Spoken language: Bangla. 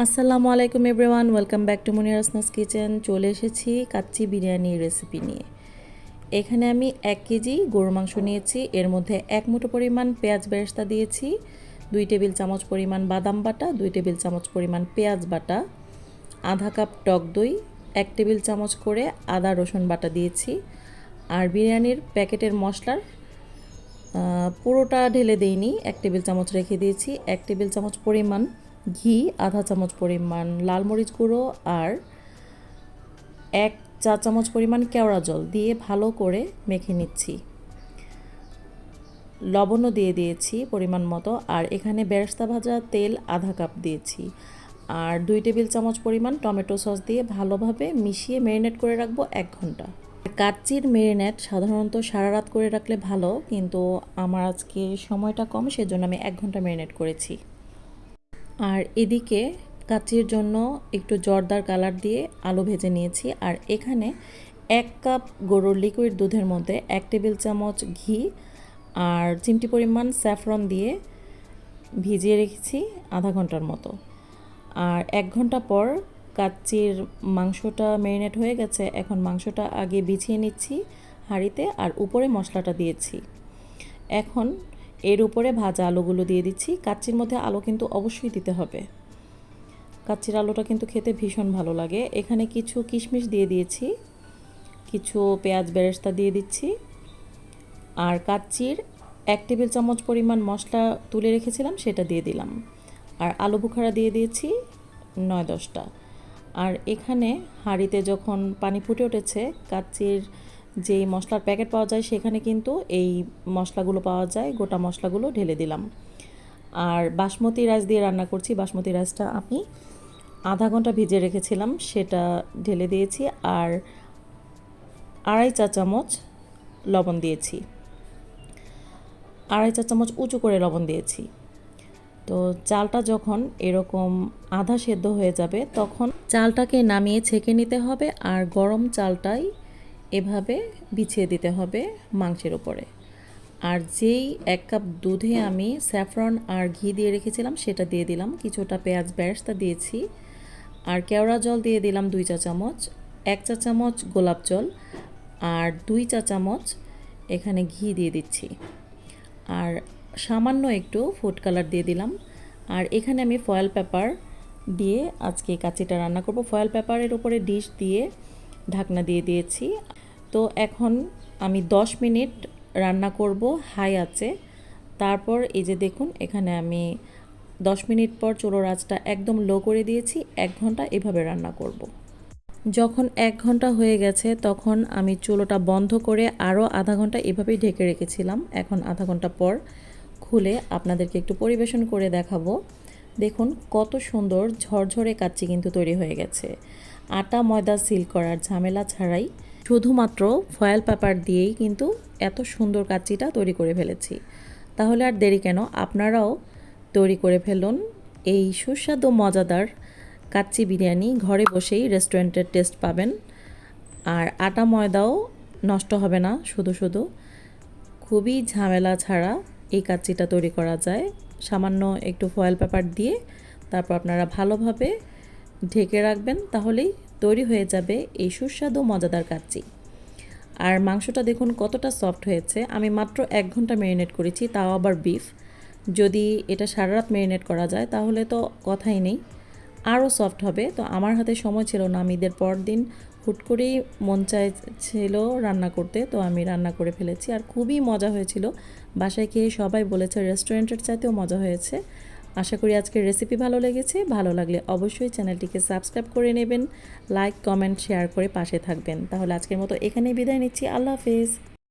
আসসালামু আলাইকুম everyone, welcome back to Monir Asnas kitchen. চলে এসেছি কাচ্চি বিরিয়ানির রেসিপি নিয়ে। এখানে আমি এক কেজি গরু মাংস নিয়েছি, এর মধ্যে এক মুঠো পরিমাণ পেঁয়াজ বেরেস্তা দিয়েছি, দুই টেবিল চামচ পরিমাণ বাদাম বাটা, দুই টেবিল চামচ পরিমাণ পেঁয়াজ বাটা, আধা কাপ টক দই, এক টেবিল চামচ করে আদা রসুন বাটা দিয়েছি। আর বিরিয়ানির প্যাকেটের মশলার পুরোটা ঢেলে দেইনি, এক টেবিল চামচ রেখে দিয়েছি, এক টেবিল চামচ পরিমাণ ঘি, আধা চামচ পরিমাণ লাল মরিচ গুঁড়ো আর এক চা চামচ পরিমাণ কেওড়া জল দিয়ে ভালো করে মেখে নিচ্ছি। লবণও দিয়ে দিয়েছি পরিমাণ মতো আর এখানে বেরেস্তা ভাজা তেল আধা কাপ দিয়েছি আর দুই টেবিল চামচ পরিমাণ টমেটো সস দিয়ে ভালোভাবে মিশিয়ে ম্যারিনেট করে রাখব এক ঘণ্টা। কাচ্চির মেরিনেট সাধারণত সারা রাত করে রাখলে ভালো, কিন্তু আমার আজকে সময়টা কম, সেজন্য আমি এক ঘণ্টা ম্যারিনেট করেছি। আর এদিকে কাচির জন্য একটু জর্দার কালার দিয়ে আলু ভেজে নিয়েছি। আর এখানে এক কাপ গরুর লিকুইড দুধের মধ্যে এক টেবিল চামচ ঘি আর চিমটি পরিমাণ স্যাফরন দিয়ে ভিজিয়ে রেখেছি আধা ঘণ্টার মতো। আর এক ঘণ্টা পর কাচ্চির মাংসটা ম্যারিনেট হয়ে গেছে। এখন মাংসটা আগে বিছিয়ে নিচ্ছি হাঁড়িতে আর উপরে মশলাটা দিয়েছি। এখন এর উপরে ভাজা আলুগুলো দিয়ে দিচ্ছি। কাচ্চির মধ্যে আলু কিন্তু অবশ্যই দিতে হবে। কাচ্চির আলুটা কিন্তু খেতে ভীষণ ভালো লাগে। এখানে কিছু কিশমিশ দিয়ে দিয়েছি, কিছু পেঁয়াজ বেরেস্তা দিয়ে দিচ্ছি, আর কাচ্চির এক টেবিল চামচ পরিমাণ মশলা তুলে রেখেছিলাম, সেটা দিয়ে দিলাম। আর আলু বুখারা দিয়ে দিয়েছি নয় দশটা। আর এখানে হাঁড়িতে যখন পানি ফুটে উঠেছে, কাচ্চির যেই মশলার প্যাকেট পাওয়া যায় সেখানে কিন্তু এই মশলাগুলো পাওয়া যায়, গোটা মশলাগুলো ঢেলে দিলাম। আর বাসমতি রাইস দিয়ে রান্না করছি, বাসমতি রাইসটা আমি আধা ঘণ্টা ভিজে রেখেছিলাম, সেটা ঢেলে দিয়েছি আর আড়াই চা চামচ লবণ দিয়েছি। আড়াই চা চামচ উঁচু করে লবণ দিয়েছি। তো চালটা যখন এরকম আধা সেদ্ধ হয়ে যাবে, তখন চালটাকে নামিয়ে ছেঁকে নিতে হবে আর গরম চালটাই এভাবে বিছিয়ে দিতে হবে মাংসের ওপরে আর যেই এক কাপ দুধে আমি স্যাফরন আর ঘি দিয়ে রেখেছিলাম, সেটা দিয়ে দিলাম। কিছুটা পেঁয়াজ বেরেস্তা দিয়েছি। আর কেওড়া জল দিয়ে দিলাম দুই চা চামচ, এক চা চামচ গোলাপ জল আর দুই চা চামচ এখানে ঘি দিয়ে দিচ্ছি। আর সামান্য একটু ফুড কালার দিয়ে দিলাম। আর এখানে আমি ফয়েল পেপার দিয়ে আজকে কাচিটা রান্না করব। ফয়েল পেপারের উপরে ডিশ দিয়ে ঢাকনা দিয়ে দিয়েছি। তো এখন আমি 10 মিনিট রান্না করব, হাই আছে। তারপর এই যে দেখুন, এখানে আমি 10 মিনিট পর চুলোর আঁচটা একদম লো করে দিয়েছি, এক ঘণ্টা এভাবে রান্না করব। যখন এক ঘণ্টা হয়ে গেছে, তখন আমি চুলোটা বন্ধ করে আরও আধা ঘণ্টা এভাবেই ঢেকে রেখেছিলাম। এখন আধা ঘণ্টা পর খুলে আপনাদেরকে একটু পরিবেশন করে দেখাবো। দেখুন, কত সুন্দর ঝরঝরে কাচ্চি কিন্তু তৈরি হয়ে গেছে। আটা ময়দা সিল করার ঝামেলা ছাড়াই শুধুমাত্র ফয়েল পেপার দিয়েই কিন্তু এত সুন্দর কাচ্চিটা তৈরি করে ফেলেছি। তাহলে আর দেরি কেন? আপনারাও তৈরি করে ফেলুন এই সুস্বাদু, মজাদার কাচ্চি বিরিয়ানি। ঘরে বসেই রেস্টুরেন্টের টেস্ট পাবেন। আর আটা ময়দাও নষ্ট হবে না, শুধু শুধু। খুবই ঝামেলা ছাড়া এই কাচ্চিটা তৈরি করা যায়। সামান্য একটু ফয়েল পেপার দিয়ে তারপর আপনারা ভালোভাবে ঢেকে রাখবেন, তাহলেই তৈরি হয়ে যাবে এই সুস্বাদু মজাদার কাচ্চি। আর মাংসটা দেখুন কতটা সফট হয়েছে। আমি মাত্র এক ঘণ্টা ম্যারিনেট করেছি, তাও আবার বিফ যদি এটা সারা রাত ম্যারিনেট করা যায়, তাহলে তো কথাই নেই। আরও সফট হবে। তো আমার হাতে সময় ছিল না। আমি ঈদের পর দিন হুট করেই মন চাইছিল রান্না করতে, তো আমি রান্না করে ফেলেছি। আর খুবই মজা হয়েছিল। বাসায় খেয়ে সবাই বলেছে রেস্টুরেন্টের চাইতেও মজা হয়েছে। আশা করি আজকের রেসিপি ভালো লেগেছে। ভালো লাগলে অবশ্যই চ্যানেলটিকে সাবস্ক্রাইব করে নেবেন লাইক কমেন্ট শেয়ার করে পাশে থাকবেন। তাহলে আজকের মতো এখানেই বিদায় নিচ্ছি। আল্লাহ হাফেজ।